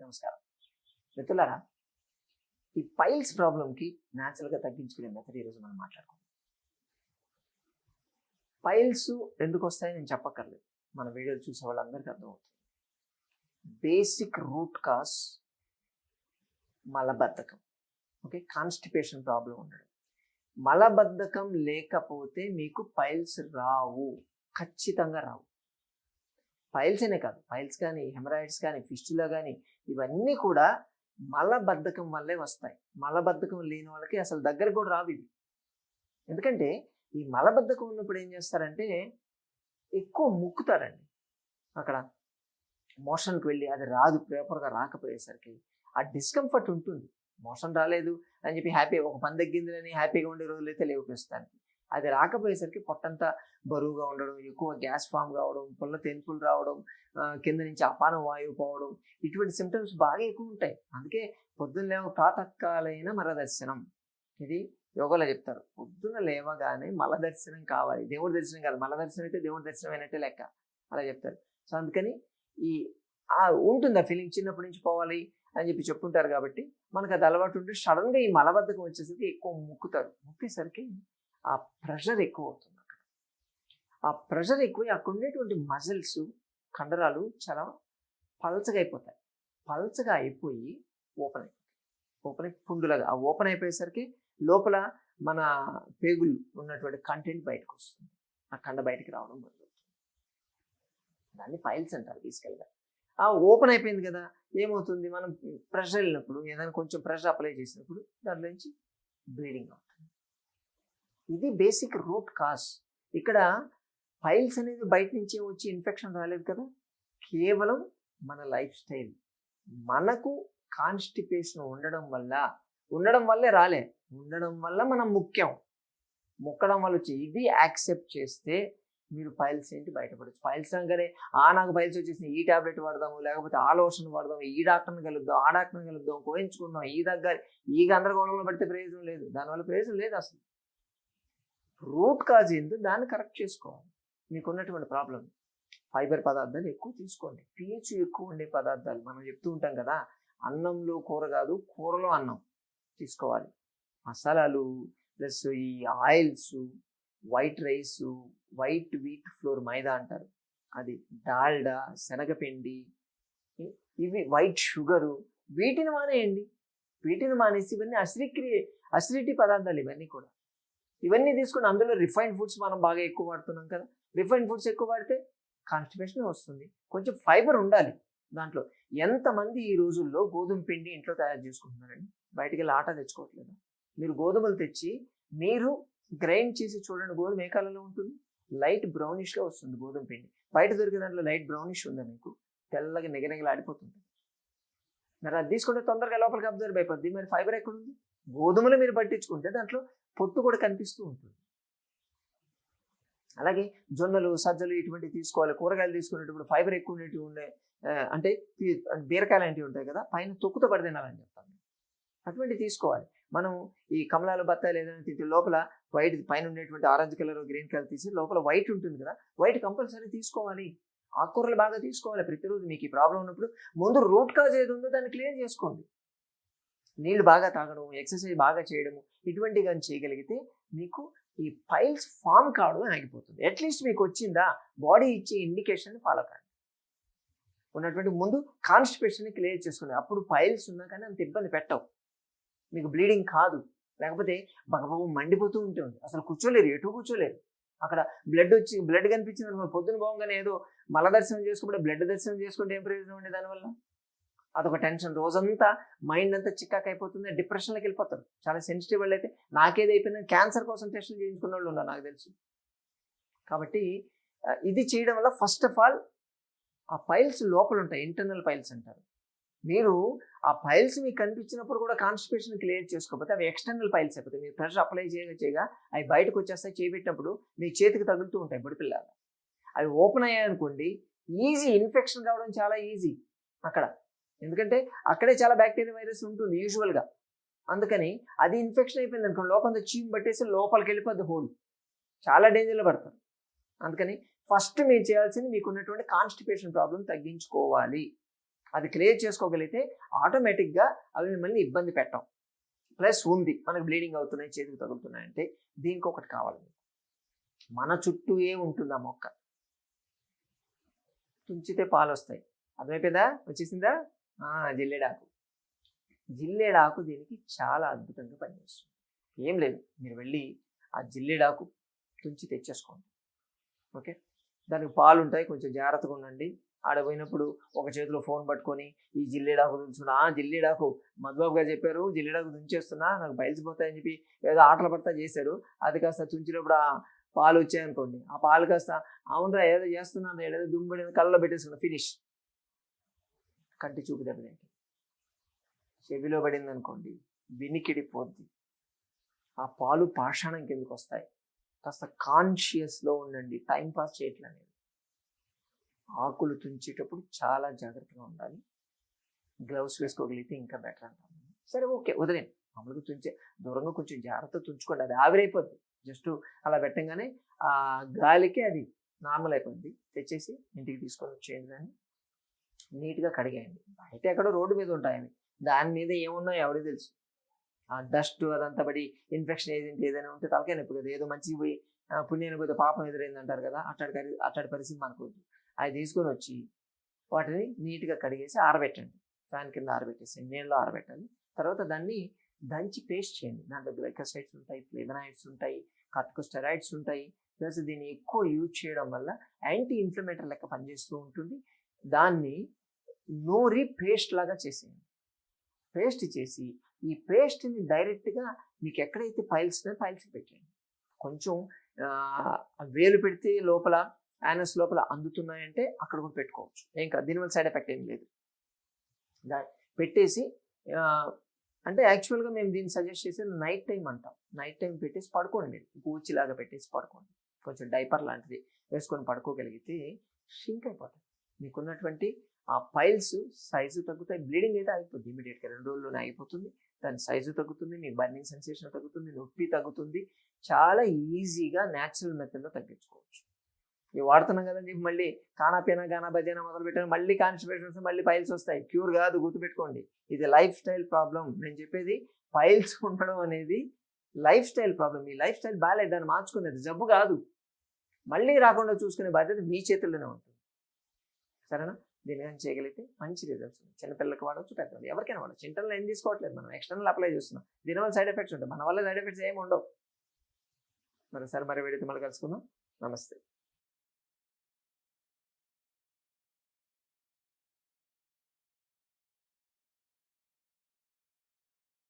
నమస్కారం. మిత్రులారా ఈ పైల్స్ ప్రాబ్లంకి న్యాచురల్గా తగ్గించుకునే మెథడ్ ఈరోజు మనం మాట్లాడుకుందాం. పైల్స్ ఎందుకు వస్తాయని నేను చెప్పక్కర్లేదు. మన వీడియోలు చూసే వాళ్ళందరికీ అర్థమవుతుంది. బేసిక్ రూట్ కాస్ మలబద్ధకం. ఓకే కాన్స్టిపేషన్ ప్రాబ్లం ఉండడం. మలబద్ధకం లేకపోతే మీకు పైల్స్ రావు. ఖచ్చితంగా రావు. పైల్స్ అనే కాదు. పైల్స్ కానీ హెమరాయిడ్స్ కానీ ఫిస్టులా కానీ ఇవన్నీ కూడా మలబద్ధకం వల్లే వస్తాయి. మలబద్ధకం లేని వాళ్ళకి అసలు దగ్గర కూడా రావు ఇవి. ఎందుకంటే ఈ మలబద్ధకం ఉన్నప్పుడు ఏం చేస్తారంటే ఎక్కువ ముక్కుతారండి అక్కడ. మోషన్కి వెళ్ళి అది రాదు ప్రాపర్గా రాకపోయేసరికి ఆ డిస్కంఫర్ట్ ఉంటుంది. మోషన్ రాలేదు అని చెప్పి హ్యాపీ ఒక పని తగ్గిందని హ్యాపీగా ఉండే రోజులైతే లేవు ప్రస్తుతానికి. అది రాకపోయేసరికి పొట్టంతా బరువుగా ఉండడం ఎక్కువ గ్యాస్ ఫామ్ కావడం పుల్ల తెనుపులు రావడం కింద నుంచి అపానం వాయువు పోవడం ఇటువంటి సిమ్టమ్స్ బాగా ఎక్కువ ఉంటాయి. అందుకే పొద్దున్న లేవ ప్రాతకాలైన మలదర్శనం ఇది యోగాలో చెప్తారు. పొద్దున్న లేవగానే మల దర్శనం కావాలి. దేవుడి దర్శనం కాదు. మల దర్శనం అయితే దేవుడి దర్శనం అయినట్టే లెక్క. అలా చెప్తారు. సో అందుకని ఈ ఆ ఉంటుంది ఆ ఫీలింగ్ చిన్నప్పటి నుంచి పోవాలి అని చెప్పి చెప్పుంటారు కాబట్టి మనకు అది అలవాటు ఉంటే సడన్గా ఈ మలబద్ధకం వచ్చేసరికి ఎక్కువ ముక్కుతారు. ముక్కేసరికి ఆ ప్రెషర్ ఎక్కువ అవుతుంది అక్కడ. ఆ ప్రెషర్ ఎక్కువ అక్కడ ఉండేటువంటి మజిల్స్ కండరాలు చాలా పలచగా అయిపోతాయి. పలచగా అయిపోయి ఓపెన్ అయిపోతాయి. ఓపెన్ అయి పుండులాగా ఆ ఓపెన్ అయిపోయేసరికి లోపల మన పేగులు ఉన్నటువంటి కంటెంట్ బయటకు వస్తుంది. ఆ కండ బయటకు రావడం మొదలవుతుంది. దాన్ని ఫైల్స్ అంటారు తీసుకెళ్ళగా ఆ ఓపెన్ అయిపోయింది కదా ఏమవుతుంది? మనం ప్రెషర్ వెళ్ళినప్పుడు ఏదైనా కొంచెం ప్రెషర్ అప్లై చేసినప్పుడు దాంట్లో నుంచి బ్లీడింగ్ అవుతుంది. ఇది బేసిక్ రూట్ కాజ్. ఇక్కడ ఫైల్స్ అనేది బయట నుంచి వచ్చి ఇన్ఫెక్షన్ రాలేదు కదా. కేవలం మన లైఫ్ స్టైల్. మనకు కాన్స్టిపేషన్ ఉండడం వల్ల ఉండడం వల్లే రాలే. ఉండడం వల్ల మనం ముఖ్యం ముక్కడం వల్ల వచ్చి ఇది యాక్సెప్ట్ చేస్తే మీరు ఫైల్స్ ఏంటి బయటపడచ్చు. ఫైల్స్ అనగానే ఆ నాకు ఫైల్స్ వచ్చేసి ఈ టాబ్లెట్ వాడదాము లేకపోతే ఆ లోషన్ వాడదాము ఈ డాక్టర్ని కలుద్దాం ఆ డాక్టర్ని కలుద్దాం కోయించుకుందాం ఈ దగ్గర ఈ గందరగోళంలో పడితే ప్రయోజనం లేదు. దానివల్ల ప్రయోజనం లేదు అసలు. రూట్ కాజ్ ఏందో దాన్ని కరెక్ట్ చేసుకోవాలి. మీకున్నటువంటి ప్రాబ్లం ఫైబర్ పదార్థాలు ఎక్కువ తీసుకోండి. పిహెచ్ ఎక్కువ ఉండే పదార్థాలు మనం చెప్తూ ఉంటాం కదా అన్నంలో కూర కాదు కూరలో అన్నం తీసుకోవాలి. మసాలాలు ప్లస్ ఈ oils white rice white wheat flour maida అంటారు. అది డాల్డా శనగపిండి ఇవి వైట్ షుగరు వీటిని మానేయండి. వీటిని మానేసి ఇవన్నీ అసిడిక్రి అసిడిటీ పదార్థాలు ఇవన్నీ కూడా. ఇవన్నీ తీసుకుని అందులో రిఫైన్డ్ ఫుడ్స్ మనం బాగా ఎక్కువ వాడుతున్నాం కదా. రిఫైన్డ్ ఫుడ్స్ ఎక్కువ వాడితే కాన్స్టిపేషన్ వస్తుంది. కొంచెం ఫైబర్ ఉండాలి దాంట్లో. ఎంతమంది ఈ రోజుల్లో గోధుమ పిండి ఇంట్లో తయారు చేసుకుంటున్నారండి? బయటికి వెళ్ళి ఆట తెచ్చుకోవట్లేదు? మీరు గోధుమలు తెచ్చి మీరు గ్రైండ్ చేసి చూడండి గోధుమ ఏ కలర్లో ఉంటుంది? లైట్ బ్రౌనిష్గా వస్తుంది గోధుమ పిండి. బయట దొరికే దాంట్లో లైట్ బ్రౌనిష్ ఉందా మీకు? తెల్లగా నిగనిగలాడిపోతుంది మరి అది తీసుకుంటే తొందరగా లోపలికి అబ్జర్వ్ అయిపోద్ది. మరి ఫైబర్ ఎక్కడ ఉంది గోధుమలు మీరు పట్టించుకుంటే దాంట్లో పొట్టు కూడా కనిపిస్తూ ఉంటుంది. అలాగే జొన్నలు సజ్జలు ఇటువంటివి తీసుకోవాలి. కూరగాయలు తీసుకునేటప్పుడు ఫైబర్ ఎక్కువ ఉండేవి ఉండే అంటే బీరకాయ లాంటివి ఉంటాయి కదా పైన తొక్కుతో పడి తినాలని చెప్తాను. అటువంటివి తీసుకోవాలి. మనం ఈ కమలాలు బత్తాయిలు ఏదైనా తింటే లోపల వైట్ పైన ఉండేటువంటి ఆరెంజ్ కలర్ గ్రీన్ కలర్ తీసి లోపల వైట్ ఉంటుంది కదా వైట్ కంపల్సరీ తీసుకోవాలి. ఆకుకూరలు బాగా తీసుకోవాలి. ప్రతిరోజు మీకు ఈ ప్రాబ్లం ఉన్నప్పుడు ముందు రూట్ కాజ్ ఏది ఉందో దాన్ని క్లియర్ చేసుకోండి. నీళ్ళు బాగా తాగడం ఎక్సర్సైజ్ బాగా చేయడము ఇటువంటివి కానీ చేయగలిగితే మీకు ఈ ఫైల్స్ ఫామ్ కావడం ఆగిపోతుంది. అట్లీస్ట్ మీకు వచ్చిందా? బాడీ ఇచ్చే ఇండికేషన్ ఫాలో కాదు ఉన్నటువంటి ముందు కాన్స్టిపేషన్ క్లియర్ చేసుకోండి. అప్పుడు ఫైల్స్ ఉన్నా కానీ అంత ఇబ్బంది పెట్టవు. మీకు బ్లీడింగ్ కాదు. లేకపోతే బగబగ మండిపోతూ ఉంటుంది అసలు కూర్చోలేరు ఎటు కూర్చోలేరు. అక్కడ బ్లడ్ వచ్చి బ్లడ్ కనిపించింది పొద్దున పోగానే ఏదో మల దర్శనం చేసుకుంటే బ్లడ్ దర్శనం చేసుకుంటే ఏం ప్రయోజనం ఉండే దానివల్ల? అదొక టెన్షన్. రోజంతా మైండ్ అంతా చిక్కాక్ అయిపోతుంది డిప్రెషన్లోకి వెళ్ళిపోతారు. చాలా సెన్సిటివ్ వాళ్ళు అయితే నాకేది అయిపోయిందని క్యాన్సర్ కోసం టెస్టులు చేయించుకున్న వాళ్ళు ఉన్నారు నాకు తెలుసు. కాబట్టి ఇది చేయడం వల్ల ఫస్ట్ ఆఫ్ ఆల్ ఆ ఫైల్స్ లోపల ఉంటాయి ఇంటర్నల్ ఫైల్స్ అంటారు. మీరు ఆ ఫైల్స్ మీకు కనిపించినప్పుడు కూడా కాన్స్టిపేషన్ క్లియర్ చేసుకోకపోతే అవి ఎక్స్టర్నల్ ఫైల్స్ అయిపోతాయి. మీరు ప్రెషర్ అప్లై చేయగా చేయగా అవి బయటకు వచ్చేస్తాయి చేపెట్టినప్పుడు మీ చేతికి తగులుతూ ఉంటాయి బుడిపిల్లాగా. అవి ఓపెన్ అయ్యాయి అనుకోండి ఈజీ. ఇన్ఫెక్షన్ కావడం చాలా ఈజీ అక్కడ. ఎందుకంటే అక్కడే చాలా బ్యాక్టీరియా వైరస్ ఉంటుంది యూజువల్గా అందుకని అది ఇన్ఫెక్షన్ అయిపోయింది అనుకోండి లోపల చీమ్ పట్టేసి లోపలికి వెళ్ళిపోద్ది హోల్. చాలా డేంజర్లో పడతారు అందుకని ఫస్ట్ మీరు చేయాల్సింది మీకు ఉన్నటువంటి కాన్స్టిపేషన్ ప్రాబ్లం తగ్గించుకోవాలి. అది క్లియర్ చేసుకోగలిగితే ఆటోమేటిక్గా అవి మిమ్మల్ని ఇబ్బంది పెట్టం. ప్లస్ ఉంది మనకు బ్లీడింగ్ అవుతున్నాయి చేతికి తగులుతున్నాయి అంటే దీనికి ఒకటి కావాలి మన చుట్టూ ఏ ఉంటుంది ఆ మొక్క? తుంచితే పాలు వస్తాయి అర్థమైపోయిందా? వచ్చేసిందా? జిల్లేడాకు. జిల్లేడాకు దీనికి చాలా అద్భుతంగా పనిచేస్తుంది. ఏం లేదు మీరు వెళ్ళి ఆ జిల్లేడాకు తుంచి తెచ్చేసుకోండి. ఓకే? దానికి పాలు ఉంటాయి కొంచెం జాగ్రత్తగా ఉండండి. ఆడ పోయినప్పుడు ఒక చేతిలో ఫోన్ పట్టుకొని ఈ జిల్లేడాకు తుంచుకున్నా ఆ జిల్లేడాకు మధుబాబు గారు చెప్పారు జిల్లేడాకు తుంచేస్తున్నా నాకు బయలుసిపోతాయని చెప్పి ఏదో ఆటలు పడతా చేశారు. అది కాస్త తుంచినప్పుడు ఆ పాలు వచ్చాయనుకోండి. ఆ పాలు కాస్త అవునరా ఏదో చేస్తున్నాను ఏదో దుమ్ముబడి కళ్ళలో పెట్టేసుకున్నా ఫినిష్. కంటి చూపు దెబ్బతింటే చెవిలో పడింది అనుకోండి వినికిడి పోద్ది. ఆ పాలు పాషాణం కిందకు వస్తాయి కాస్త కాన్షియస్లో ఉండండి టైం పాస్ చేయట్లేదు అనేది ఆకులు తుంచేటప్పుడు చాలా జాగ్రత్తగా ఉండాలి. గ్లౌస్ వేసుకోగలిగితే ఇంకా బెటర్ అంటాను సరే ఓకే వదిలేను మామూలుగా తుంచే దూరంగా కొంచెం జాగ్రత్త తుంచుకోండి అది ఆవిరైపోద్ది. జస్ట్ అలా పెట్టంగానే ఆ గాలికి అది నార్మల్ అయిపోయింది తెచ్చేసి ఇంటికి తీసుకొని వచ్చేయండి దాన్ని. నీట్గా కడిగేయండి. బయట ఎక్కడో రోడ్డు మీద ఉంటాయి అవి దాని మీద ఏమున్నాయో ఎవరికి తెలుసు. ఆ డస్ట్ అదంతా పడి ఇన్ఫెక్షన్ ఏజెంట్ ఏదైనా ఉంటే తలకాయ నొప్పి కదా ఏదో మంచిగా పోయి పుణ్యాన్ని పుణ్యానికి పోతే పాపం ఎదురైంది అంటారు కదా అట్టడి కరి- అట్టడి పరిస్థితి మనకు అవి తీసుకొని వచ్చి వాటిని నీట్గా కడిగేసి ఆరబెట్టండి. ఫ్యాన్ కింద ఆరబెట్టేసి నీళ్ళలో ఆరబెట్టాలి. తర్వాత దాన్ని దంచి పేస్ట్ చేయండి. దాంట్లో గ్లైకోసైడ్స్ ఉంటాయి ఫ్లేవనాయిడ్స్ ఉంటాయి కార్టికోస్టెరాయిడ్స్ ఉంటాయి. ప్లస్ దీన్ని ఎక్కువ యూజ్ చేయడం వల్ల యాంటీ ఇన్ఫ్లమేటర్ లెక్క పనిచేస్తూ ఉంటుంది. దాన్ని నూరి పేస్ట్ లాగా చేసేయండి. పేస్ట్ చేసి ఈ పేస్ట్ని డైరెక్ట్గా మీకు ఎక్కడైతే పైల్స్ ఉన్నాయో పైల్స్ పెట్టేయండి. కొంచెం వేలు పెడితే లోపల యానస్ లోపల అందుతున్నాయంటే అక్కడ కూడా పెట్టుకోవచ్చు. ఏం కాదు దీనివల్ల సైడ్ ఎఫెక్ట్ ఏం లేదు. దా- పెట్టేసి అంటే యాక్చువల్గా మేము దీన్ని సజెస్ట్ చేసేది నైట్ టైం అంటాం. నైట్ టైం పెట్టేసి పడుకోండి మీరు. గూచిలాగా పెట్టేసి పడుకోండి. కొంచెం డైపర్ లాంటిది వేసుకొని పడుకోగలిగితే షింక్ అయిపోతుంది మీకున్నటువంటి ఆ పైల్స్ సైజు తగ్గుతాయి. బ్లీడింగ్ అయితే అయిపోతుంది ఇమీడియట్గా. రెండు రోజుల్లోనే అయిపోతుంది. దాని సైజు తగ్గుతుంది మీకు బర్నింగ్ సెన్సేషన్ తగ్గుతుంది నొప్పి తగ్గుతుంది. చాలా ఈజీగా న్యాచురల్ మెథడ్లో తగ్గించుకోవచ్చు. ఇవి వాడుతున్నాం కదండి. మళ్ళీ కానాపీనా గానా బజేనా మొదలు పెట్టాను మళ్ళీ కాన్స్టిపేషన్స్ మళ్ళీ పైల్స్ వస్తాయి. క్యూర్ కాదు గుర్తుపెట్టుకోండి. ఇది లైఫ్ స్టైల్ ప్రాబ్లం నేను చెప్పేది పైల్స్ ఉండడం అనేది లైఫ్ స్టైల్ ప్రాబ్లం మీ లైఫ్ స్టైల్ బాగాలేదు. దాన్ని మార్చుకునేది జబ్బు కాదు. మళ్ళీ రాకుండా చూసుకునే బాధ్యత మీ చేతుల్లోనే ఉంటుంది. సరేనా? దీని ఏం చేయగలిగితే మంచి రిజల్ట్స్ ఉన్నాయి. చిన్నపిల్లలకి వాడవచ్చు పెద్దవాళ్ళు ఎవరికైనా వాడచ్చు. ఇంటర్నల్ ఏం తీసుకోవట్లేదు మనం. ఎక్స్టర్నల్ అప్లై చేస్తున్నాం. దీనివల్ల సైడ్ ఎఫెక్ట్స్ ఉంటాయి. మన వల్ల సైడ్ ఎఫెక్ట్స్ ఏమి ఉండవు. మరోసారి మరి వీడితో మళ్ళీ కలుసుకుందాం. నమస్తే.